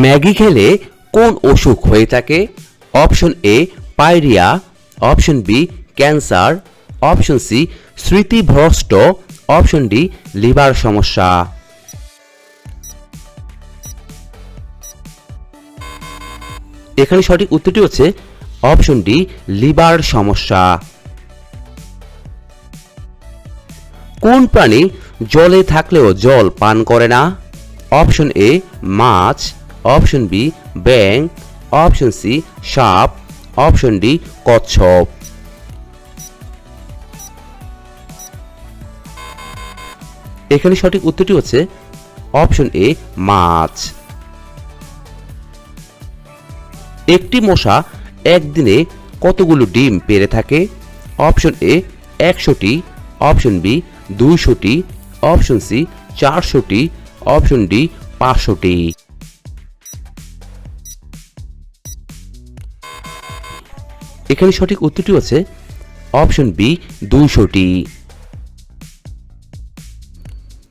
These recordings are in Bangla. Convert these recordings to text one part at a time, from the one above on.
ম্যাগি খেলে কোন অসুখ হয়ে থাকে? Option A pyorrhoea option B cancer. Option C স্মৃতিভ্রষ্ট। Option D liver সমস্যা। এখানে সঠিক উত্তরটি হচ্ছে অপশন ডি লিভার সমস্যা। কোন প্রাণী জলে থাকলেও জল পান করে না? অপশন এ মাছ। অপশন বি ব্যাং অপশন সি, সাপ। অপশন ডি, কচ্ছপ। এখানে সঠিক উত্তরটি হচ্ছে অপশন এ, মাছ। একটি মশা একদিনে কতগুলো ডিম পেরে থাকে? অপশন এ, একশোটি। অপশন বি, দুইশোটি। অপশন সি, চারশোটি। অপশন ডি, পাঁচশোটি। এখানে সঠিক উত্তরটি হচ্ছে অপশন বি, দুইশোটি।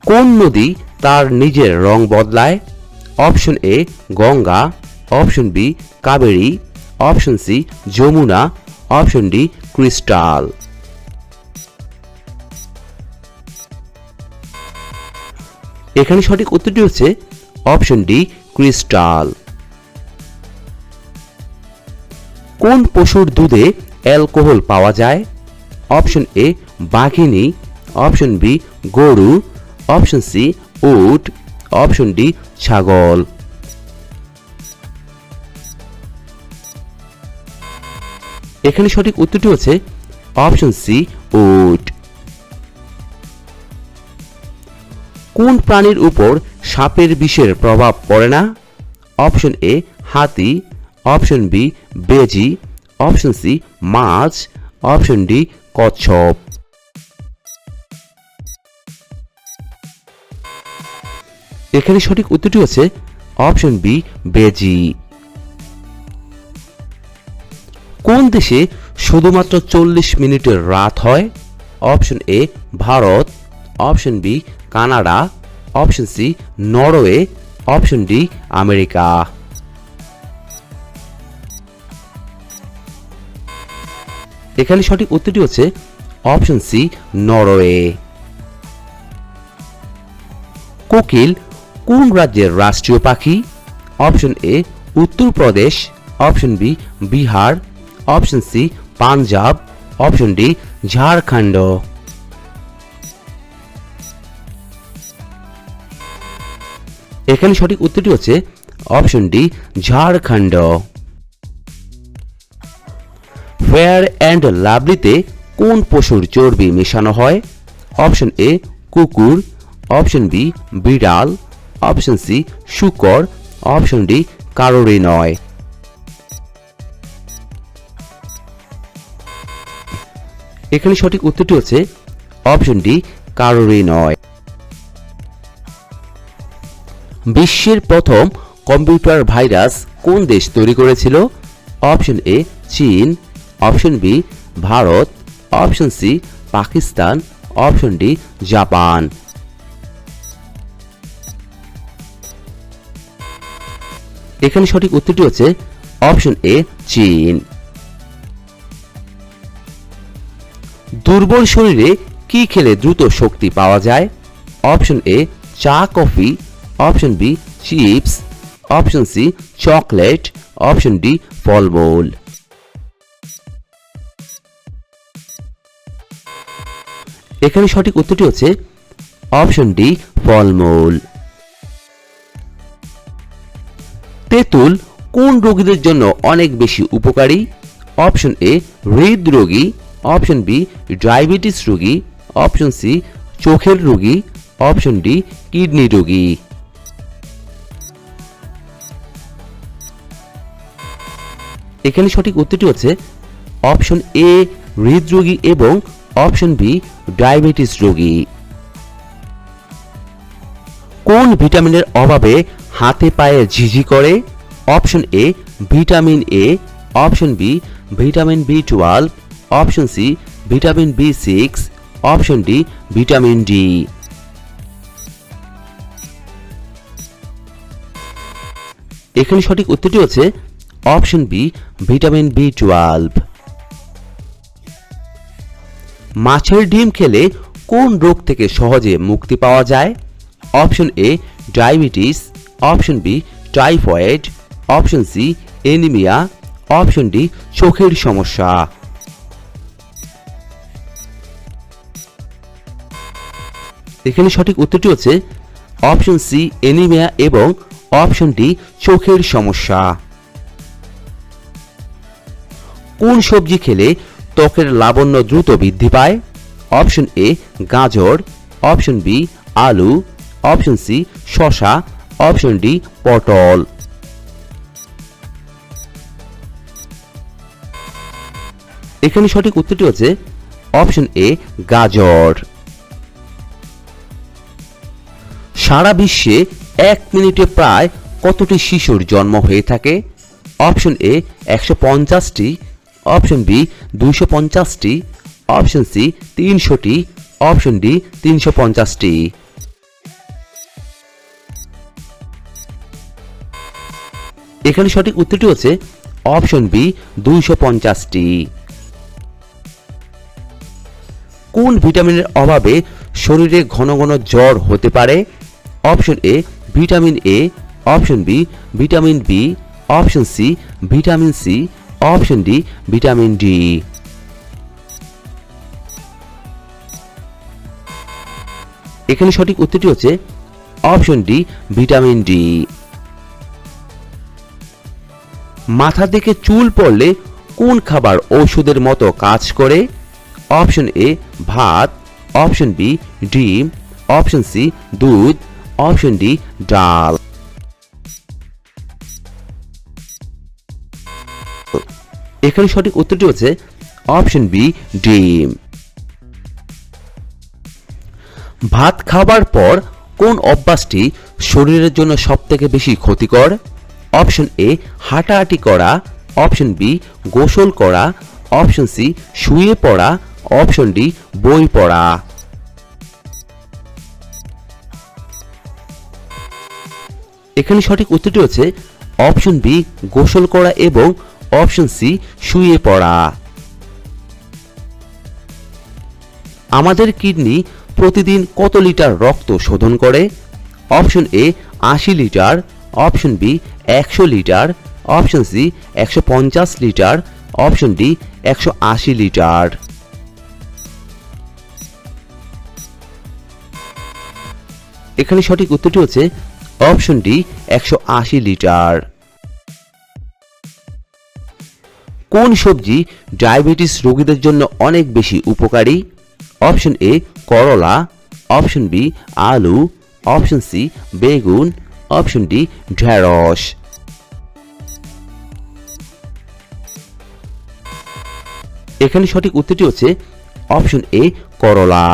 কোন নদী তার নিজের রং বদলায়? Option A, Ganga. Option B, Kaveri. Option C, Yamuna. Option D, crystal. এখানে সঠিক উত্তরটি হচ্ছে অপশন ডি, ক্রিস্টাল। কোন পশুর দুধে অ্যালকোহল পাওয়া যায়? অপশন এ বাঘিনী। অপশন বি গরু। অপশন সি উট। অপশন ডি ছাগল। এখানে সঠিক উত্তরটি হচ্ছে অপশন সি উট। কোন প্রাণীর উপর সাপের বিষের প্রভাব পড়ে না? অপশন এ হাতি। অপশন বি, বেজি, অপশন সি, মাছ, অপশন ডি, কচ্ছপ। এখানে সঠিক উত্তরটি হচ্ছে অপশন বি, বেজি। কোন দেশে শুধুমাত্র চল্লিশ মিনিটের রাত হয়? Option A, Bharat, option B, Canada, option C, Norway, option D, America. এখানে সঠিক উত্তরটি হচ্ছে অপশন সি, নরওয়ে। কোকিল কোন রাজ্যের রাষ্ট্রীয় পাখি? Option A, Uttar Pradesh. Option B, Bihar. Option C, Punjab. Option D, Jharkhand. এখানে সঠিক উত্তরটি হচ্ছে option D, Jharkhand. Fair and লাভলিতে কোন পশুর চর্বি মেশানো হয়? অপশন এ কুকুর। অপশন বি বিড়াল। অপশন সি শুকর। অপশন ডি কারোরই নয়। এখানে সঠিক উত্তরটি হচ্ছে অপশন ডি কারোরই নয়। বিশ্বের প্রথম কম্পিউটার ভাইরাস কোন দেশ তৈরি করেছিল? অপশন এ চীন। Option B, Bharat, option C, Pakistan, option D, Japan. এখানে সঠিক উত্তরটি হচ্ছে অপশন এ, চীন। দুর্বল শরীরে কি খেলে দ্রুত শক্তি পাওয়া যায়? অপশন এ, চা, coffee. Option B, chips. Option C, chocolate. Option D, ফলমূল। এখানে সঠিক উত্তরটি হচ্ছে অপশন ডি, ফলমূল। তেঁতুল কোন রোগীদের জন্য অনেক বেশি উপকারী? অপশন এ হৃদরোগী অপশন বি, ডায়াবেটিস রোগী। অপশন সি, চোখের রোগী। অপশন ডি, কিডনি রোগী। এখানে সঠিক উত্তরটি হচ্ছে অপশন এ হৃদরোগী এবং অপশন বি ডায়াবেটিস রোগী। কোন ভিটামিনের অভাবে হাতে পায়ে ঝিঝি করে? Option A vitamin A option B vitamin B twelve option C vitamin B six option D vitamin D এখানে সঠিক উত্তরটি হচ্ছে option B vitamin B twelve মাছের ডিম খেলে কোন রোগ থেকে সহজে মুক্তি পাওয়া যায়? Option A diabetes. Option B typhoid. Option C anaemia. Option D চোখের সমস্যা। এখানে সঠিক উত্তরটি হচ্ছে অপশন সি এনিমিয়া এবং অপশন ডি চোখের সমস্যা। কোন সবজি খেলে ত্বকের লাবণ্য দ্রুত বৃদ্ধি পায়। অপশন এ গাজর। অপশন বি আলু। অপশন সি শশা অপশন ডি পটল। এখানে সঠিক উত্তরটি হচ্ছে অপশন এ গাজর। সারা বিশ্বে এক মিনিটে প্রায় কতটি শিশুর জন্ম হয়ে থাকে? অপশন এ একশো পঞ্চাশটি। অপশন বি দুইশো পঞ্চাশটি, অপশন সি তিনশোটি, অপশন ডি তিনশো পঞ্চাশটি। এখানে সঠিক উত্তরটি হচ্ছে অপশন বি দুইশো পঞ্চাশটি। কোন ভিটামিনের অভাবে শরীরে ঘন ঘন জ্বর হতে পারে? Option A vitamin A, option B vitamin B, option C vitamin C option D, vitamin D. এখানে সঠিক উত্তরটি হচ্ছে অপশন ডি, ভিটামিন ডি। মাথা থেকে চুল পড়লে কোন খাবার ওষুধের মতো কাজ করে? অপশন এ, ভাত। অপশন বি, ডিম। অপশন সি, দুধ। অপশন ডি, ডাল। এখানে সঠিক উত্তরটি হচ্ছে অপশন বি, ডিম। ভাত খাবার পর কোন অভ্যাসটি শরীরের জন্য সবথেকে বেশি ক্ষতিকর? অপশন এ, হাঁটাহাঁটি করা। অপশন বি, গোসল করা। অপশন সি, শুয়ে পড়া। অপশন ডি, বই পড়া। এখানে সঠিক উত্তরটি হচ্ছে অপশন বি, গোসল করা এবং অপশন সি, শুয়ে পড়া। আমাদের কিডনি প্রতিদিন কত লিটার রক্ত শোধন করে? অপশন এ, আশি লিটার, অপশন বি, একশো লিটার, অপশন সি, একশো পঞ্চাশ লিটার, অপশন ডি, একশো আশি লিটার। এখানে সঠিক উত্তরটি হচ্ছে অপশন ডি, একশো আশি লিটার। কোন সবজি ডায়াবেটিস রোগীদের জন্য অনেক বেশি উপকারী? অপশন এ করলা। অপশন বি আলু। অপশন সি বেগুন। অপশন ডি ঢেঁড়স। এখানে সঠিক উত্তরটি হচ্ছে অপশন এ করলা।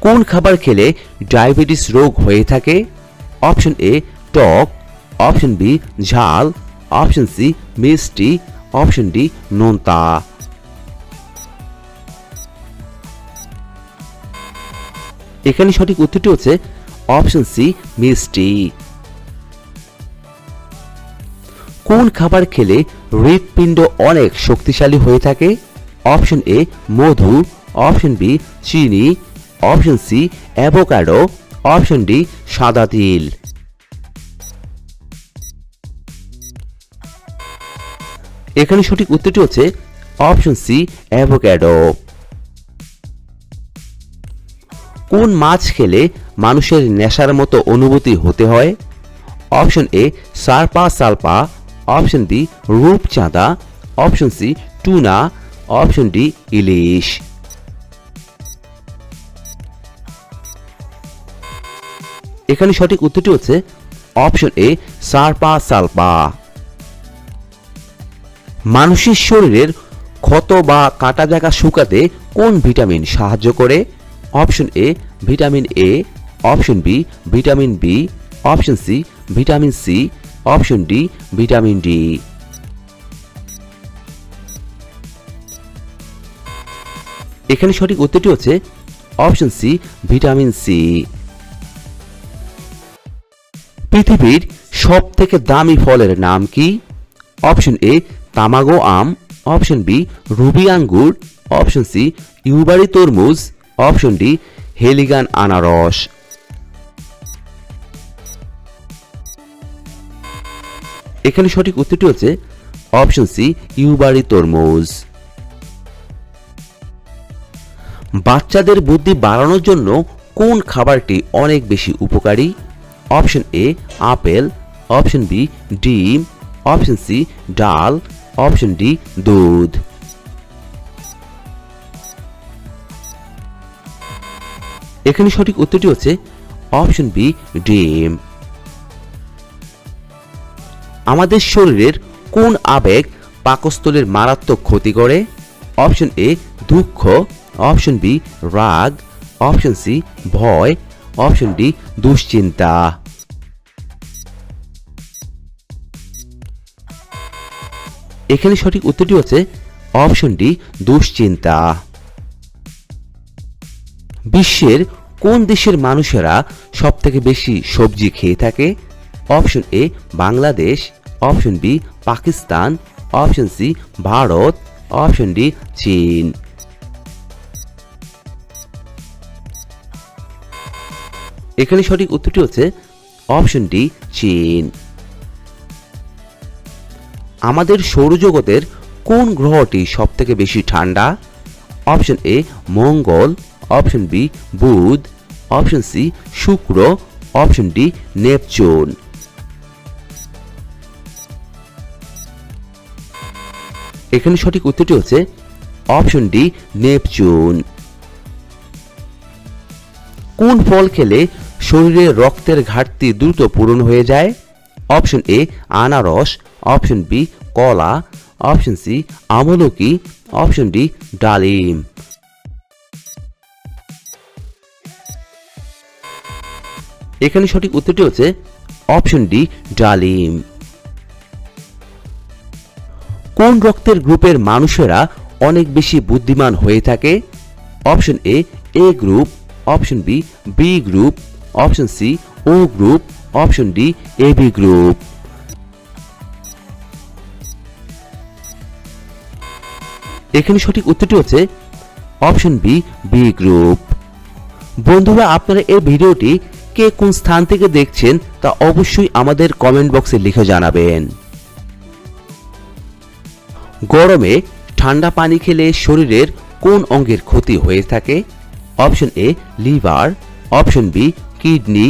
কোন খাবার খেলে ডায়াবেটিস রোগ হয়ে থাকে? অপশন এ টক। অপশন বি ঝাল। অপশন সি মিষ্টি অপশন ডি নোনতা এখানে সঠিক উত্তরটি হচ্ছে অপশন সি মিষ্টি কোন খাবার খেলে হৃৎপিণ্ড অনেক শক্তিশালী হয়ে থাকে? অপশন এ মধু। অপশন বি চিনি। Option C avocado option D সাদা তিল। এখানে সঠিক উত্তরটি হচ্ছে অপশন সি, অ্যাভোক্যাডো। কোন মাছ খেলে মানুষের নেশার মতো অনুভূতি হতে হয়? অপশন এ, সারপা সালপা। অপশন বি রূপচাঁদা option C, tuna. Option D, ইলিশ। এখানে সঠিক উত্তরটি হচ্ছে অপশন এ, সারপা সালপা। মানুষের শরীরের ক্ষত বা কাটা জায়গা শুকাতে কোন ভিটামিন সাহায্য করে? Option A vitamin A option B vitamin B option C vitamin C option D vitamin D এখানে সঠিক উত্তরটি হচ্ছে অপশন সি ভিটামিন সি পৃথিবীর সব থেকে দামি ফলের নাম কি? অপশন এ তামাগো আম, অপশন বি, রুবি আঙ্গুর, অপশন সি, ইউবারি তরমুজ, অপশন ডি, হেলিগান আনারস। এখানে সঠিক উত্তরটি হচ্ছে অপশন সি, ইউবারি তরমুজ। বাচ্চাদের বুদ্ধি বাড়ানোর জন্য কোন খাবারটি অনেক বেশি উপকারী? Option A, apple, option B, ডিম, অপশন সি, ডাল অপশন ডি দুধ. এখানে সঠিক উত্তরটি হচ্ছে অপশন বি ডিম. আমাদের শরীরের কোন আবেগ পাকস্থলীর মারাত্মক ক্ষতি করে? অপশন এ দুঃখ. অপশন বি রাগ. অপশন সি ভয়. অপশন ডি দুশ্চিন্তা. এখানে সঠিক উত্তরটি হচ্ছে অপশন ডি, দুশ্চিন্তা। বিশ্বের কোন দেশের মানুষেরা সব থেকে বেশি সবজি খেয়ে থাকে? Option A, Bangladesh. Option B, Pakistan. Option C, Bharat. Option D, চীন। এখানে সঠিক উত্তরটি হচ্ছে অপশন ডি, চীন। আমাদের সৌরজগতের কোন গ্রহটি সব থেকে বেশি ঠান্ডা? অপশন এ মঙ্গল। অপশন বি বুধ। অপশন সি শুক্র। Option D Neptune. এখানে সঠিক উত্তরটি হচ্ছে অপশন ডি নেপচুন। কোন ফল খেলে শরীরে রক্তের ঘাটতি দ্রুত পূরণ হয়ে যায়? অপশন এ আনারস। অপশন বি, কলা। অপশন সি, আমলকি। অপশন ডি, ডালিম। এখানে সঠিক উত্তরটি হচ্ছে অপশন ডি, ডালিম। কোন রক্তের গ্রুপের মানুষেরা অনেক বেশি বুদ্ধিমান হয়ে থাকে? Option A A group. Option B B group. Option C, O group. Option D, A B group. এখানে সঠিক উত্তরটি হচ্ছে অপশন বি বি গ্রুপ বন্ধুরা, আপনারা এই ভিডিওটি কে কোন স্থান থেকে দেখছেন তা অবশ্যই আমাদের কমেন্ট বক্সে লিখে জানাবেন। গরমে ঠান্ডা পানি খেলে শরীরের কোন অঙ্গের ক্ষতি হয়ে থাকে? Option A, liver. Option B, kidney.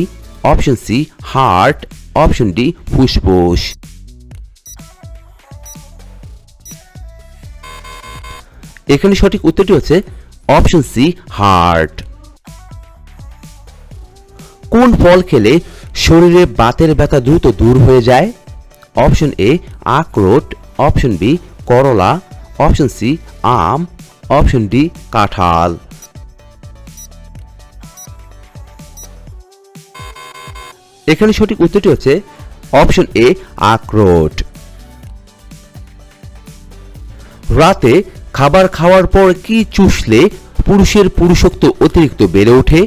Option C, heart. Option D, ফুসফুস। এখানে সঠিক উত্তরটি হচ্ছে অপশন সি, হার্ট। কোন ফল খেলে শরীরে বাতের ব্যথা দ্রুত দূর হয়ে যায়? অপশন এ, আখরোট। অপশন বি, করলা। অপশন সি, আম। অপশন ডি, কাঁঠাল। এখানে সঠিক উত্তরটি হচ্ছে অপশন এ, আখরোট। রাতে খাবার খাওয়ার পর কি চুষলে পুরুষের পুরুষত্ব অতিরিক্ত বেড়ে ওঠে?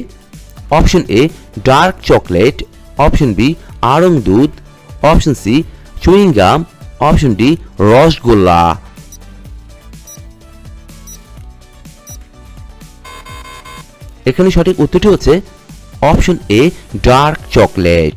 Option A dark chocolate option B আড়ং দুধ. Option C chewing gum option D rasgulla. এখানে সঠিক উত্তরটি হচ্ছে অপশন এ ডার্ক চকলেট